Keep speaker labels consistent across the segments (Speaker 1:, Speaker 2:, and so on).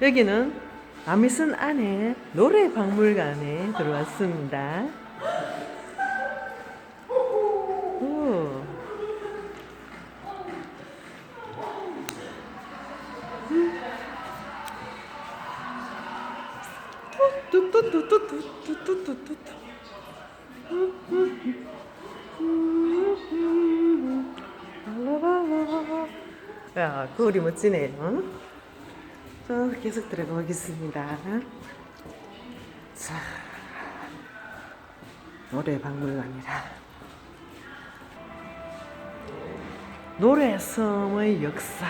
Speaker 1: 여기는 아미슨 안에 노래 박물관에 들어왔습니다. 오. 뚜뚜뚜뚜뚜뚜뚜뚜뚜. 야, 거울이 멋지네요. 저 계속 들어가보겠습니다. 자, 노래 박물관이라. 노래섬의 역사.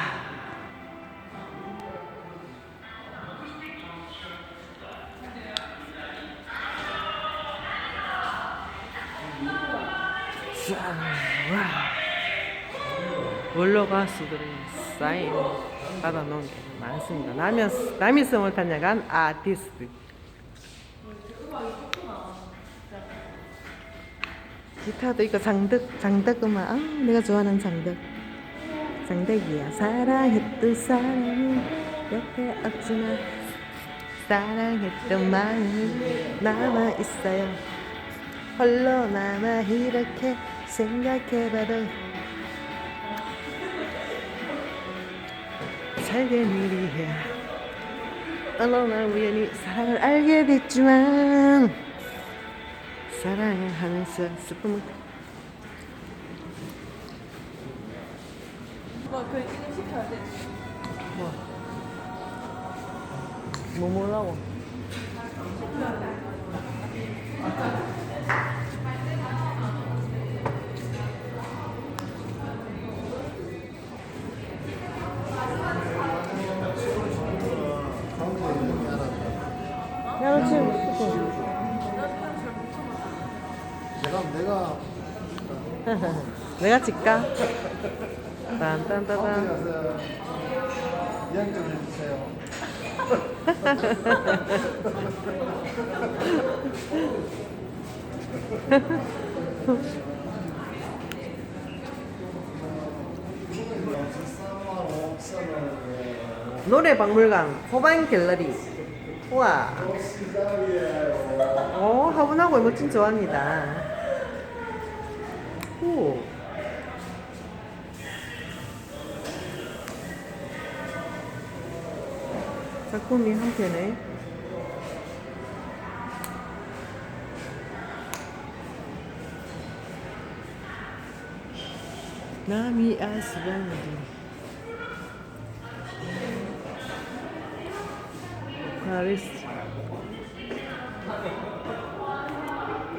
Speaker 1: 자, 와. 원로 가수들의 사인 받아놓은 게 많습니다. 남이, 남이섬을 탄약한 아티스트. 기타도 있고 장덕, 장덕 음악. 아, 내가 좋아하는 장덕. 장덕이야. 사랑했던 사람이 옆에 없지만 사랑했던 마음이 남아있어요. 홀로 남아 이렇게 생각해봐도 살게 일이야 홀로 나 우연히 사랑을 알게 됐지만 사랑을 하면서 슬픔을
Speaker 2: 뭐 글씨는 시켜야 돼.
Speaker 1: 뭐, 뭐 뭐라고? 야, 너 지금
Speaker 3: 내가 내가
Speaker 1: 내가 찍까? 딴딴따단.
Speaker 3: 가서 좀 해주세요.
Speaker 1: 노래 박물관 호반 갤러리 우와. 오 화분하고 멋진 좋아합니다. 오. 작품이 한 편에. 남이 아스방디 Paris.